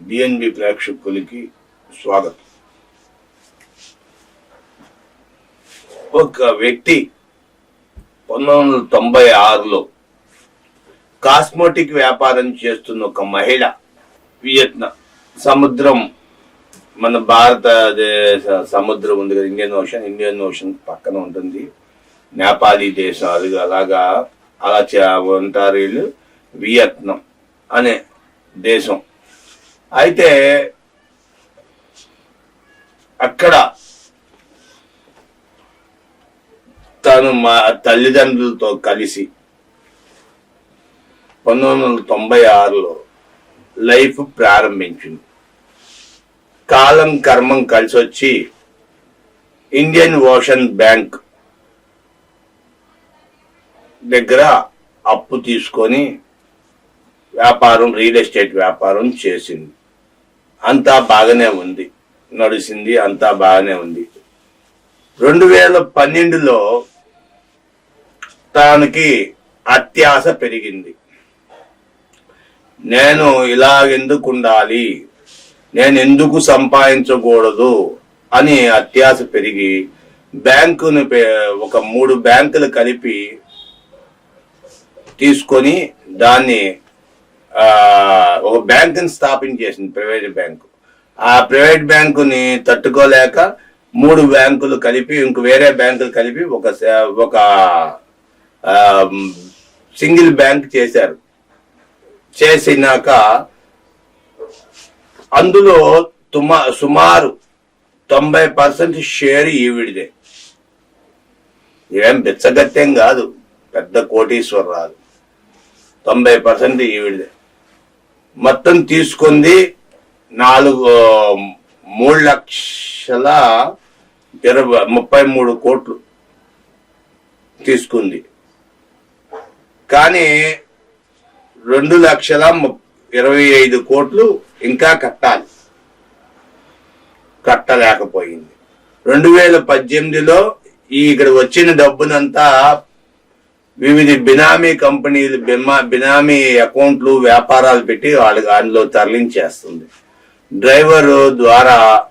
BNB ప్రేక్షకులకి స్వాగతం. ఒక వ్యక్తి పంతొమ్మిది వందల తొంభై ఆరులో కాస్మోటిక్ వ్యాపారం చేస్తున్న ఒక మహిళ వియత్నాం సముద్రం మన భారతదేశ సముద్రం ఉంది కదా ఇండియన్ ఓషన్ ఇండియన్ ఓషన్ పక్కన ఉంటుంది. నేపాలీ దేశాలు అలాగా అలా చే- ఉంటారు వీళ్ళు వియత్నాం అనే దేశం. అయితే అక్కడ తను మా తల్లిదండ్రులతో కలిసి పంతొమ్మిది వందల తొంభై ఆరులో లైఫ్ ప్రారంభించింది. కాలం కర్మం కలిసి వచ్చి ఇండియన్ ఓషన్ బ్యాంక్ దగ్గర అప్పు తీసుకొని వ్యాపారం రియల్ ఎస్టేట్ వ్యాపారం చేసింది. అంతా బాగానే ఉంది. నడిచింది అంతా బాగానే ఉంది. రెండు వేల పన్నెండులో తనకి అత్యాశ పెరిగింది. నేను ఇలాగెందుకు ఉండాలి నేను ఎందుకు సంపాదించకూడదు అని అత్యాశ పెరిగి బ్యాంకును ఒక మూడు బ్యాంకులు కలిపి తీసుకొని దాన్ని ఒక బ్యాంకుని స్థాపించేసింది ప్రైవేట్ బ్యాంకు. ఆ ప్రైవేట్ బ్యాంకుని తట్టుకోలేక మూడు బ్యాంకులు కలిపి ఇంక వేరే బ్యాంకులు కలిపి ఒక ఒక సింగిల్ బ్యాంక్ చేశారు. చేసినాక అందులో తుమా సుమారు తొంభై పర్సెంట్ షేర్ ఈవిడిదే. ఏం బిచ్చగత్యం కాదు పెద్ద కోటీశ్వరరాలు. తొంభై పర్సెంట్ ఈవిడిదే. మొత్తం తీసుకుంది నాలుగు మూడు లక్షల ఇరవై ముప్పై మూడు కోట్లు తీసుకుంది. కానీ రెండు లక్షల ము- ఇరవై ఐదు కోట్లు ఇంకా కట్టాలి. కట్టలేకపోయింది. రెండు వేల పద్దెనిమిదిలో ఈ ఇక్కడ వచ్చిన డబ్బునంతా వివిధ బినామీ కంపెనీలు బిమా బినామీ అకౌంట్లు వ్యాపారాలు పెట్టి వాళ్ళకి అందులో తరలించేస్తుంది. డ్రైవర్ ద్వారా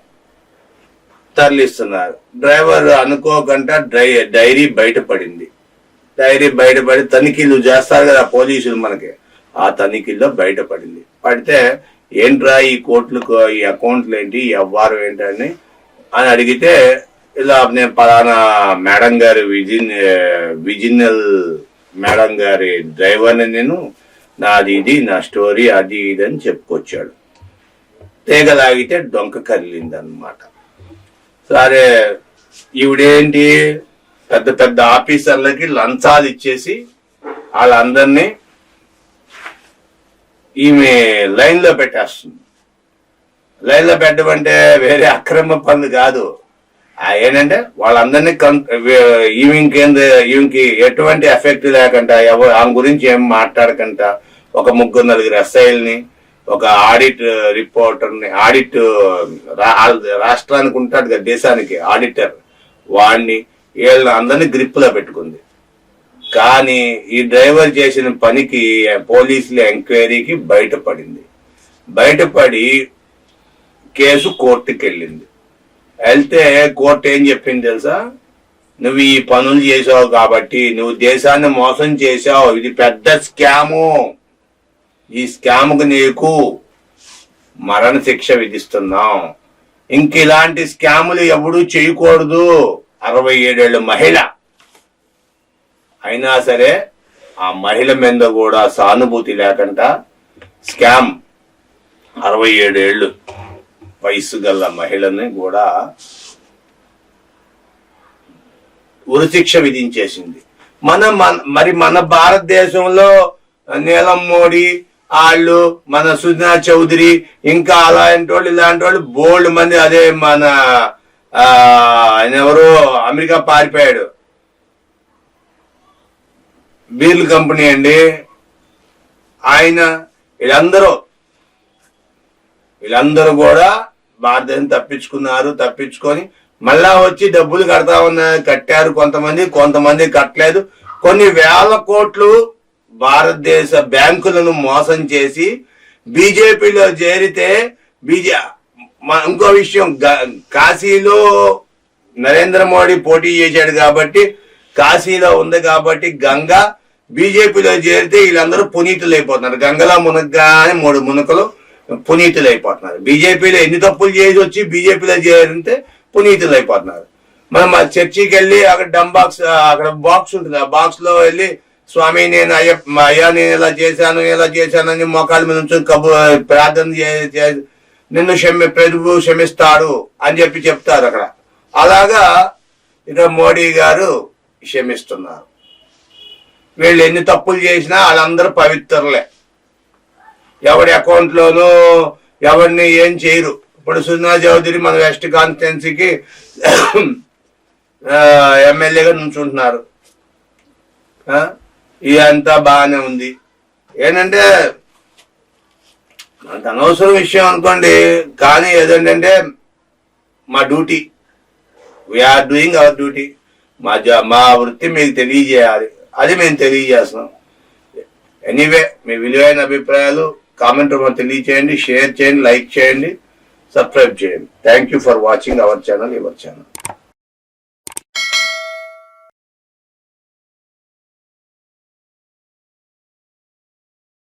తరలిస్తున్నారు. డ్రైవర్ అనుకోకుండా డ్రై డైరీ బయటపడింది. డైరీ బయటపడి తనిఖీలు చేస్తారు కదా పోలీసులు మనకి. ఆ తనిఖీల్లో బయటపడింది. పడితే ఏంట్రా ఈ కోట్లు ఈ అకౌంట్లు ఏంటి ఈ వ్యవహారం ఏంటని? అని అడిగితే ఇలా నేను పలానా మేడం గారి విజిన్ విజినల్ మేడం గారి డ్రైవర్ని నేను నాది ఇది నా స్టోరీ అది ఇది అని చెప్పుకొచ్చాడు. తీగలాగితే డొంక కదిలింది అనమాట సరే ఈవిడేంటి? పెద్ద పెద్ద ఆఫీసర్లకి లంచాలు ఇచ్చేసి వాళ్ళందరినీ ఈమె లైన్లో పెట్టేస్తుంది. లైన్లో పెట్టమంటే వేరే అక్రమ పనులు కాదు. ఏంటంటే వాళ్ళందరినీ కన్ ఈవింగ్ ఈవింకి ఎటువంటి ఎఫెక్ట్ లేకుండా ఎవరు ఆమె గురించి ఏం మాట్లాడకుండా ఒక ముగ్గురు నలుగురు ఎస్ఐల్ని ఒక ఆడిట్ రిపోర్టర్ని ఆడిట్ రాష్ట్రానికి ఉంటాడు కదా దేశానికి ఆడిటర్ వాడిని వీళ్ళని అందరినీ గ్రిప్లో పెట్టుకుంది. కానీ ఈ డ్రైవర్ చేసిన పనికి పోలీసుల ఎంక్వైరీకి బయటపడింది. బయటపడి కేసు కోర్టుకి వెళ్ళింది వెళ్తే కోర్టు ఏం చెప్పింది తెలుసా? నువ్వు ఈ పనులు చేసావు కాబట్టి నువ్వు దేశాన్ని మోసం చేసావు ఇది పెద్ద స్కాము. ఈ స్కామ్కు నీకు మరణ శిక్ష విధిస్తున్నాం. ఇంక ఇలాంటి స్కాములు ఎవడూ చేయకూడదు. అరవై ఏడేళ్ళ మహిళ. అయినా సరే ఆ మహిళ మీద కూడా సానుభూతి లేకుండా స్కామ్ అరవై ఏడేళ్ళు వయసు గల మహిళని కూడా ఉరిశిక్ష విధించేసింది. మన మన- మరి మన భారతదేశంలో నీలం మోడీ వాళ్ళు మన సుజనా చౌదరి ఇంకా అలాంటి వాళ్ళు ఇలాంటి వాళ్ళు బోల్డ్ మంది. అదే మన ఆయన ఎవరో అమెరికా పారిపోయాడు. బీర్లు కంపెనీ అండి. ఆయన వీళ్ళందరూ వీళ్ళందరూ కూడా భారతదేశం తప్పించుకున్నారు తప్పించుకొని మళ్ళా వచ్చి డబ్బులు కడతా ఉన్నా కట్టారు కొంతమంది కొంతమంది కట్టలేదు. కొన్ని వేల కోట్లు భారతదేశ బ్యాంకులను మోసం చేసి బీజేపీలో చేరితే బీజే ఇంకో విషయం కాశీలో నరేంద్ర మోడీ పోటీ చేశాడు కాబట్టి కాశీలో ఉంది కాబట్టి గంగ బీజేపీలో చేరితే వీళ్ళందరూ పునీతులు అయిపోతున్నారు. గంగలో మునగ్గానే మూడు మునకలు పునీతులు అయిపోతున్నారు. బీజేపీలో ఎన్ని తప్పులు చేసి వచ్చి బీజేపీలో చేరితే పునీతులు అయిపోతున్నారు. మనం ఆ చర్చికి వెళ్ళి అక్కడ డమ్ బాక్స్ అక్కడ బాక్స్ ఉంటుంది. ఆ బాక్స్లో వెళ్ళి స్వామి నేను అయ్య అయ్యా నేను ఇలా చేశాను ఇలా చేశానని మోకాల మీద నుంచి కబు ప్రార్థన నిన్ను క్షమి ప్రభు క్షమిస్తాడు అని చెప్పి చెప్తారు అక్కడ. అలాగా ఇక మోడీ గారు క్షమిస్తున్నారు. వీళ్ళు ఎన్ని తప్పులు చేసినా వాళ్ళందరూ పవిత్రులే. ఎవరి అకౌంట్లోనూ ఎవరిని ఏం చేయరు. ఇప్పుడు సున్నా చౌదరి మన వెస్ట్ కాన్స్టిట్యున్సీకి ఎమ్మెల్యేగా నుంచుంటున్నారు. ఇదంతా బాగానే ఉంది. ఏంటంటే మనకు అనవసరం విషయం అనుకోండి కానీ ఏదంటే మా duty. We're doing our duty మా జా మా వృత్తి మీకు తెలియజేయాలి. అది మేము తెలియజేస్తున్నాం. ఎనీవే మీ విలువైన అభిప్రాయాలు కామెంట్ రూపంలో తెలియచేయండి షేర్ చేయండి లైక్ చేయండి సబ్స్క్రైబ్ చేయండి. Thank you for watching our channel your channel